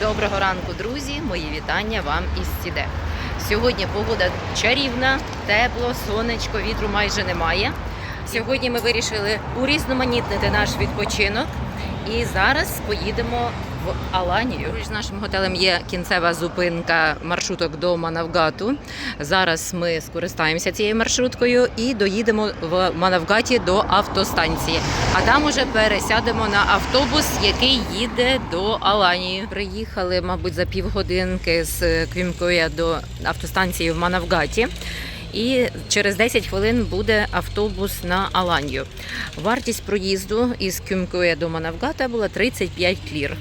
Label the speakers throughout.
Speaker 1: Доброго ранку, друзі! Мої вітання вам із Сіде. Сьогодні погода чарівна, тепло, сонечко, вітру майже немає. Сьогодні ми вирішили урізноманітнити наш відпочинок і зараз поїдемо в Аланію. З нашим готелем є кінцева зупинка маршруток до Манавгату. Зараз ми скористаємося цією маршруткою і доїдемо в Манавгаті до автостанції. А там уже пересядемо на автобус, який їде до Аланії. Приїхали, мабуть, за півгодинки з Квімкоя до автостанції в Манавгаті. І через 10 хвилин буде автобус на Аланію. Вартість проїзду із Кюмкоя до Манавгата була 35 лір.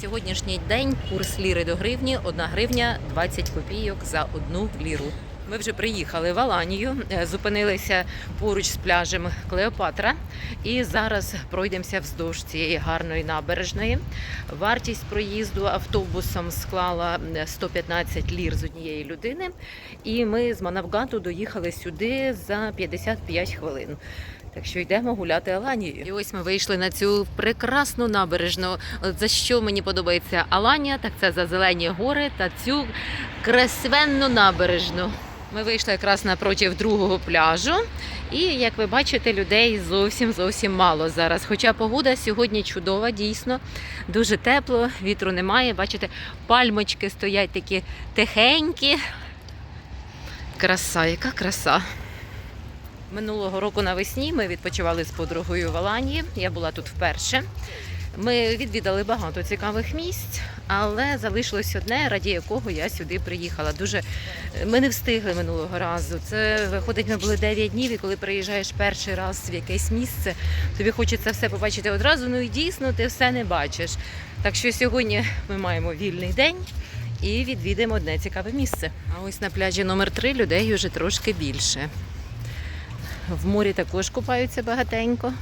Speaker 1: Сьогоднішній день курс ліри до гривні 1 гривня 20 копійок за одну ліру. Ми вже приїхали в Аланію, е, зупинилися поруч з пляжем Клеопатра і зараз пройдемося вздовж цієї гарної набережної. Вартість проїзду автобусом склала е, 115 лір з однієї людини, і ми з Манавгату доїхали сюди за 55 хвилин. Так що йдемо гуляти Аланією. І ось ми вийшли на цю прекрасну набережну. От за що мені подобається Аланія, так це за зелені гори та цю красивенну набережну. Ми вийшли якраз напроти другого пляжу, і як ви бачите, людей зовсім зовсім мало зараз. Хоча погода сьогодні чудова, дійсно дуже тепло, вітру немає. Бачите, пальмочки стоять такі тихенькі. Краса, яка краса. Минулого року навесні ми відпочивали з подругою в Аланії. Я була тут вперше. Ми відвідали багато цікавих місць, але залишилось одне, раді якого я сюди приїхала. Дуже ми не встигли минулого разу. Це виходить, ми були 9 днів, і коли приїжджаєш перший раз в якесь місце, тобі хочеться все побачити одразу. Ну і дійсно ти все не бачиш. Так що сьогодні ми маємо вільний день і відвідаємо одне цікаве місце. А ось на пляжі номер 3 людей вже трошки більше. В морі також купаються багатенько.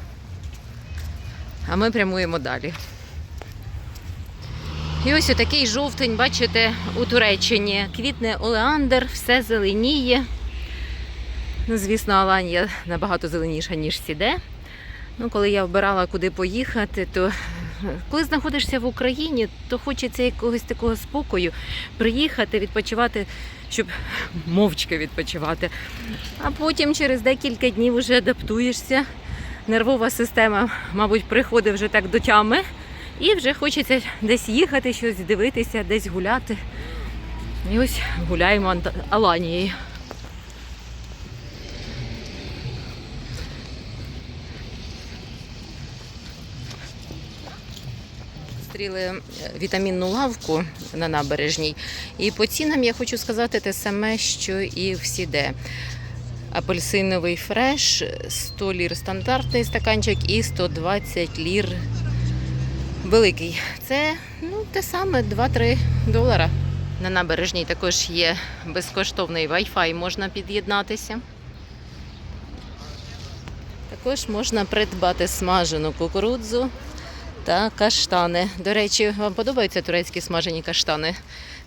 Speaker 1: А ми прямуємо далі. І ось отакий жовтень, бачите, у Туреччині. Квітне олеандр, все зеленіє. Ну, звісно, Аланія набагато зеленіша, ніж Сіде. Ну, коли я обирала, куди поїхати, то коли знаходишся в Україні, то хочеться якогось такого спокою, приїхати, відпочивати, щоб мовчки відпочивати. А потім через декілька днів вже адаптуєшся. Нервова система, мабуть, приходить вже так до тями, і вже хочеться десь їхати, щось дивитися, десь гуляти. І ось гуляємо Аланією. Зустріли е, вітамінну лавку на набережній. І по цінам я хочу сказати те саме, що і в Сіде. Апельсиновий фреш 100 лір стандартний стаканчик і 120 лір великий. Це ну, те саме 2-3 долара. На набережній також є безкоштовний Wi-Fi, можна під'єднатися. Також можна придбати смажену кукурудзу та каштани. До речі, вам подобаються турецькі смажені каштани?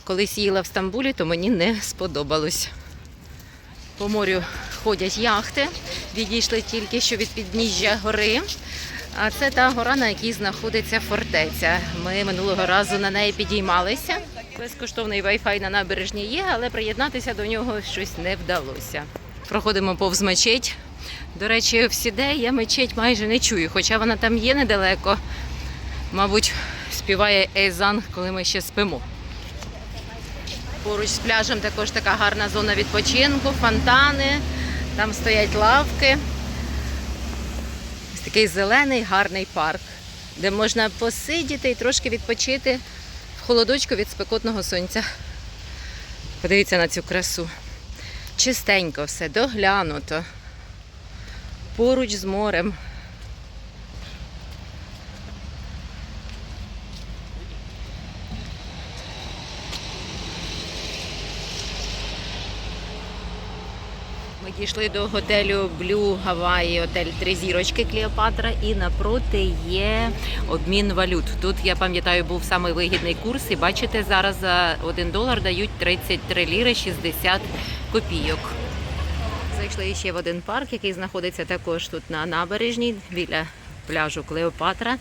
Speaker 1: Колись їла в Стамбулі, то мені не сподобалось. По морю ходять яхти, відійшли тільки що від підніжжя гори. А це та гора, на якій знаходиться фортеця. Ми минулого разу на неї підіймалися. Безкоштовний Wi-Fi на набережні є, але приєднатися до нього щось не вдалося. Проходимо повз мечеть. До речі, в Сіде я мечеть майже не чую, хоча вона там є недалеко. Мабуть, співає Ейзан, коли ми ще спимо. Поруч з пляжем також така гарна зона відпочинку, фонтани, там стоять лавки. Ось такий зелений гарний парк, де можна посидіти і трошки відпочити в холодочку від спекотного сонця. Подивіться на цю красу. Чистенько все, доглянуто. Поруч з морем. Ми до готелю Blue Hawaii, готель три зірочки Клеопатра, і напроти є обмін валют. Тут я пам'ятаю, був самий вигідний курс. І бачите, зараз за 1 долар дають 33 ліри 60 копійок. Зайшли ще в один парк, який знаходиться також тут на набережній біля пляжу Клеопатра.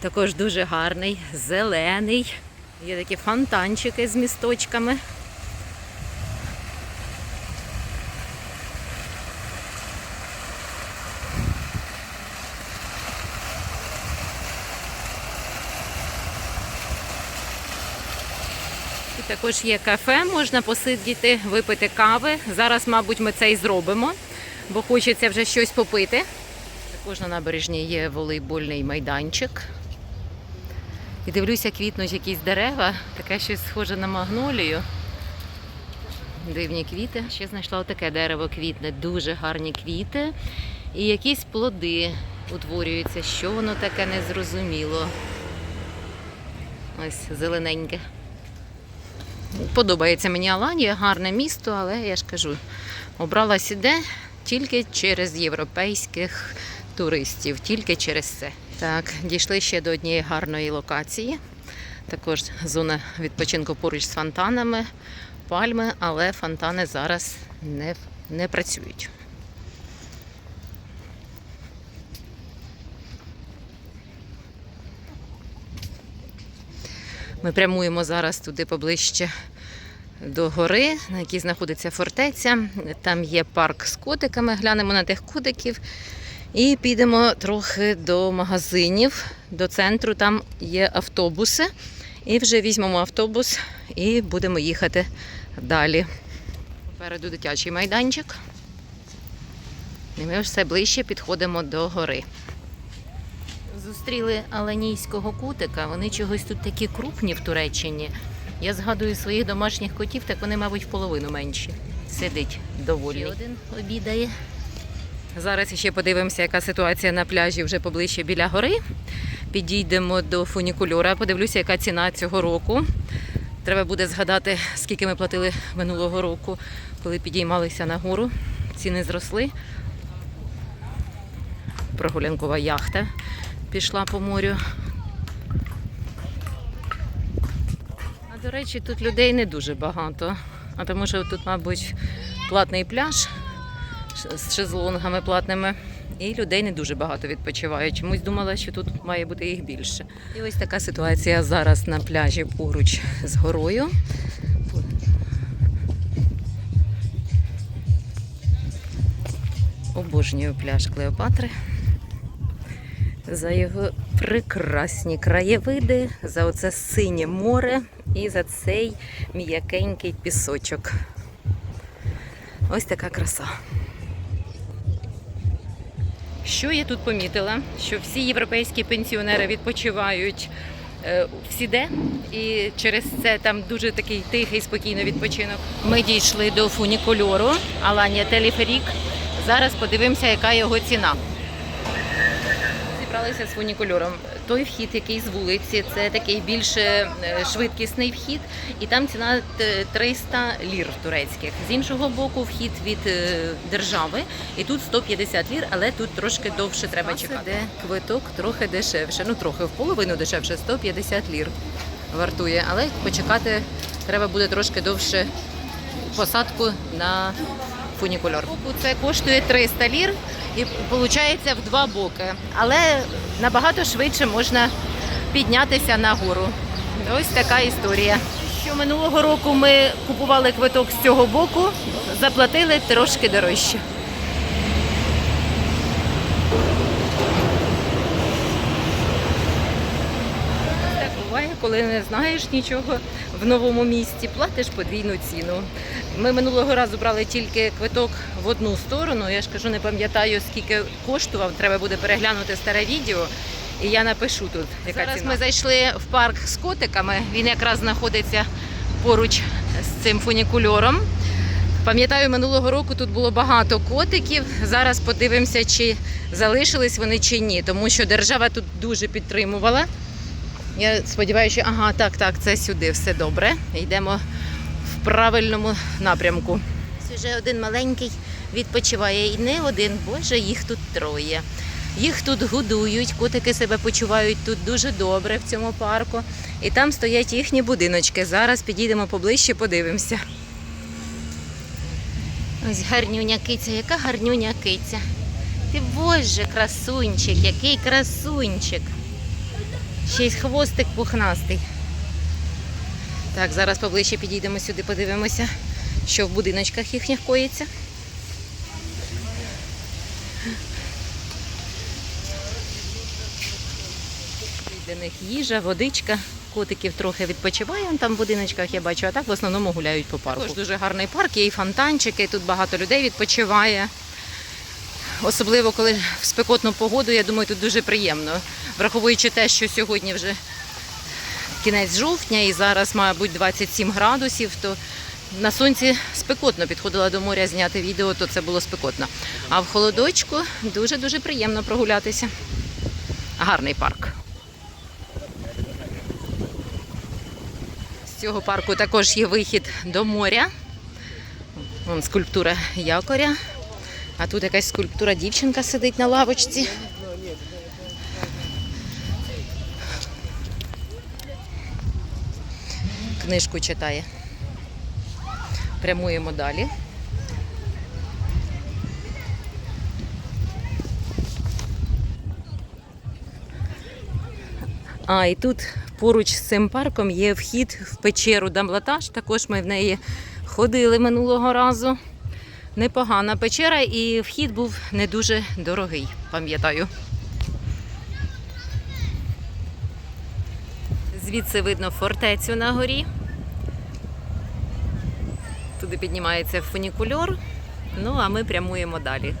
Speaker 1: Також дуже гарний, зелений. Є такі фонтанчики з місточками. Також є кафе, можна посидіти, випити кави. Зараз, мабуть, ми це і зробимо, бо хочеться вже щось попити. Також на набережні є волейбольний майданчик. І дивлюся, квітнуть якісь дерева, таке щось схоже на магнолію. Дивні квіти. Ще знайшла отаке дерево квітне, дуже гарні квіти. І якісь плоди утворюються. Що воно таке незрозуміло. Ось зелененьке. Подобається мені Аланія, гарне місто, але я ж кажу, обрала сюди тільки через європейських туристів, тільки через це. Так, дійшли ще до однієї гарної локації. Також зона відпочинку поруч з фонтанами, пальми, але фонтани зараз не, не працюють. Ми прямуємо зараз туди поближче до гори, на якій знаходиться фортеця. Там є парк з котиками. Глянемо на тих котиків. І підемо трохи до магазинів, до центру. Там є автобуси. І вже візьмемо автобус і будемо їхати далі. Попереду дитячий майданчик. І ми все ближче підходимо до гори. Зустріли аланійського кутика. Вони чогось тут такі крупні в Туреччині. Я згадую своїх домашніх котів, так вони, мабуть, в половину менші. Сидить доволі. Один обідає. Зараз ще подивимося, яка ситуація на пляжі вже поближче біля гори. Підійдемо до фунікульора, подивлюся, яка ціна цього року. Треба буде згадати, скільки ми платили минулого року, коли підіймалися на гору. Ціни зросли. Прогулянкова яхта пішла по морю. А до речі, тут людей не дуже багато. А тому що тут, мабуть, платний пляж з шезлонгами платними. І людей не дуже багато відпочиває. Чомусь думала, що тут має бути їх більше. І ось така ситуація зараз на пляжі поруч з горою. Обожнюю пляж Клеопатри за його прекрасні краєвиди, за оце синє море і за цей м'якенький пісочок. Ось така краса. Що я тут помітила? Що всі європейські пенсіонери відпочивають е, в Сіде, і через це там дуже такий тихий, спокійний відпочинок. Ми дійшли до фунікульору Аланія Телеферік. Зараз подивимося, яка його ціна. Зібралися з фунікульором. Той вхід, який з вулиці, це такий більш е, швидкісний вхід, і там ціна е, 300 лір турецьких. З іншого боку, вхід від е, держави, і тут 150 лір, але тут трошки довше треба чекати. Де квиток трохи дешевше, ну трохи в половину дешевше, 150 лір вартує. Але почекати треба буде трошки довше посадку на фунікульор. Це коштує 300 лір і виходить в два боки. Але набагато швидше можна піднятися на гору. Ось така історія. Що минулого року ми купували квиток з цього боку, заплатили трошки дорожче. Так буває, коли не знаєш нічого в новому місті, платиш подвійну ціну. Ми минулого разу брали тільки квиток в одну сторону. Я ж кажу, не пам'ятаю, скільки коштував. Треба буде переглянути старе відео. І я напишу тут. Яка Зараз ціна. ми зайшли в парк з котиками. Він якраз знаходиться поруч з цим фунікульором. Пам'ятаю, минулого року тут було багато котиків. Зараз подивимося, чи залишились вони чи ні, тому що держава тут дуже підтримувала. Я сподіваюся, що ага, так, так, це сюди, все добре. Йдемо в правильному напрямку. Ось Вже один маленький відпочиває і не один, боже, їх тут троє. Їх тут годують, котики себе почувають тут дуже добре в цьому парку. І там стоять їхні будиночки. Зараз підійдемо поближче, подивимося. Ось гарнюня киця, яка гарнюня киця. Ти боже, красунчик, який красунчик. Ще й хвостик пухнастий. Так, зараз поближче підійдемо сюди, подивимося, що в будиночках їхніх коїться. Для них їжа, водичка. Котиків трохи відпочиває он там в будиночках, я бачу, а так в основному гуляють по парку. Також дуже гарний парк, є і фонтанчики, тут багато людей відпочиває. Особливо коли в спекотну погоду, я думаю, тут дуже приємно. Враховуючи те, що сьогодні вже кінець жовтня і зараз, мабуть, 27 градусів, то на сонці спекотно підходила до моря зняти відео, то це було спекотно. А в холодочку дуже-дуже приємно прогулятися. Гарний парк. З цього парку також є вихід до моря. Вон скульптура якоря. А тут якась скульптура дівчинка сидить на лавочці. Книжку читає. Прямуємо далі. А, і тут поруч з цим парком є вхід в печеру Дамлатаж. Також ми в неї ходили минулого разу. Непогана печера, і вхід був не дуже дорогий, пам'ятаю. Звідси видно фортецю на горі. Туди піднімається фунікульор. Ну, а ми прямуємо далі.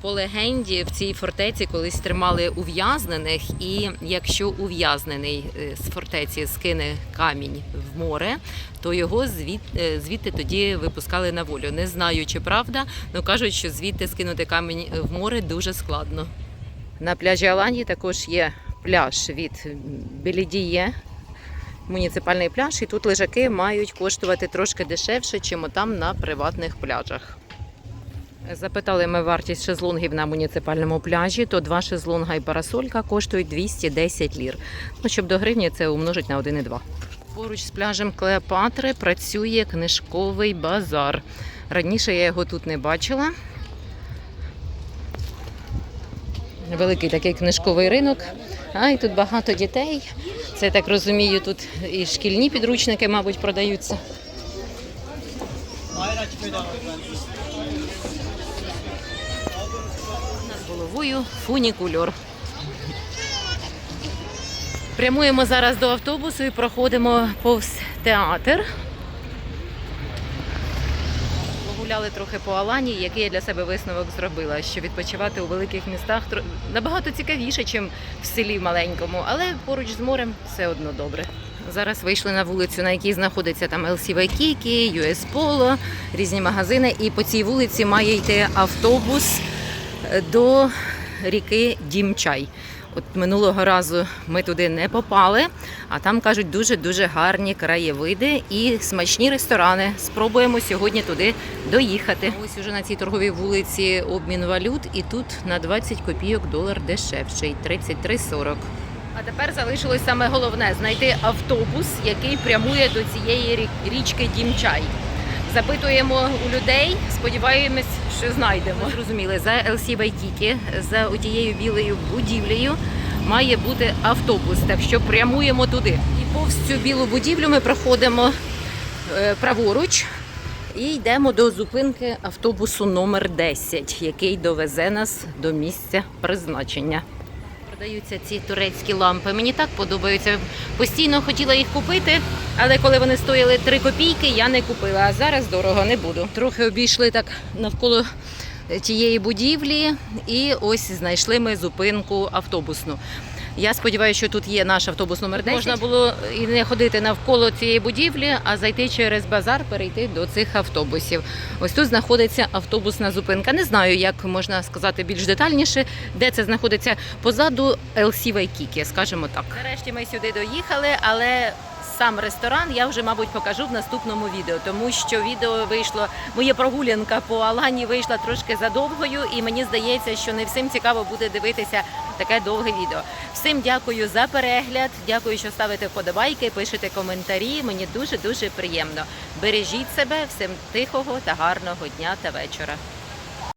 Speaker 1: По легенді в цій фортеці колись тримали ув'язнених, і якщо ув'язнений е, з фортеці скине камінь в море, то його звід, е, звідти тоді випускали на волю. Не знаю, чи правда, але кажуть, що звідти скинути камінь в море дуже складно. На пляжі Аланії також є пляж від Белідіє, муніципальний пляж, і тут лежаки мають коштувати трошки дешевше, чим там на приватних пляжах. Запитали ми вартість шезлонгів на муніципальному пляжі, то два шезлонга і парасолька коштують 210 лір. Ну, щоб до гривні це умножить на 1,2. Поруч з пляжем Клеопатри працює книжковий базар. Раніше я його тут не бачила. Великий такий книжковий ринок. А і тут багато дітей. Це я так розумію, тут і шкільні підручники, мабуть, продаються. Над головою фунікульор. Прямуємо зараз до автобусу і проходимо повз театр. Погуляли трохи по Алані, який я для себе висновок зробила, що відпочивати у великих містах набагато цікавіше, ніж в селі маленькому, але поруч з морем все одно добре. Зараз вийшли на вулицю, на якій знаходиться там LC Waikiki, US Polo, різні магазини. І по цій вулиці має йти автобус до ріки Дімчай. От минулого разу ми туди не попали, а там кажуть дуже-дуже гарні краєвиди і смачні ресторани. Спробуємо сьогодні туди доїхати. Ось уже на цій торговій вулиці обмін валют, і тут на 20 копійок долар дешевший 33,40. А тепер залишилось саме головне знайти автобус, який прямує до цієї рі- річки Дімчай. Запитуємо у людей, сподіваємось, що знайдемо. Зрозуміли, за LC Waikiki, за тією білою будівлею має бути автобус, так що прямуємо туди. І повз цю білу будівлю ми проходимо е, праворуч і йдемо до зупинки автобусу номер 10, який довезе нас до місця призначення. Продаються ці турецькі лампи. Мені так подобаються. Постійно хотіла їх купити, але коли вони стояли 3 копійки, я не купила. А зараз дорого не буду. Трохи обійшли так навколо тієї будівлі, і ось знайшли ми зупинку автобусну. Я сподіваюся, що тут є наш автобус номер 10. Можна було і не ходити навколо цієї будівлі, а зайти через базар, перейти до цих автобусів. Ось тут знаходиться автобусна зупинка. Не знаю, як можна сказати більш детальніше, де це знаходиться позаду LC Вайкікі, скажімо так. Нарешті ми сюди доїхали, але сам ресторан я вже, мабуть, покажу в наступному відео, тому що відео вийшло, моя прогулянка по Алані вийшла трошки задовгою, і мені здається, що не всім цікаво буде дивитися таке довге відео. Всім дякую за перегляд. Дякую, що ставите вподобайки, пишете коментарі. Мені дуже дуже приємно. Бережіть себе, всім тихого та гарного дня та вечора.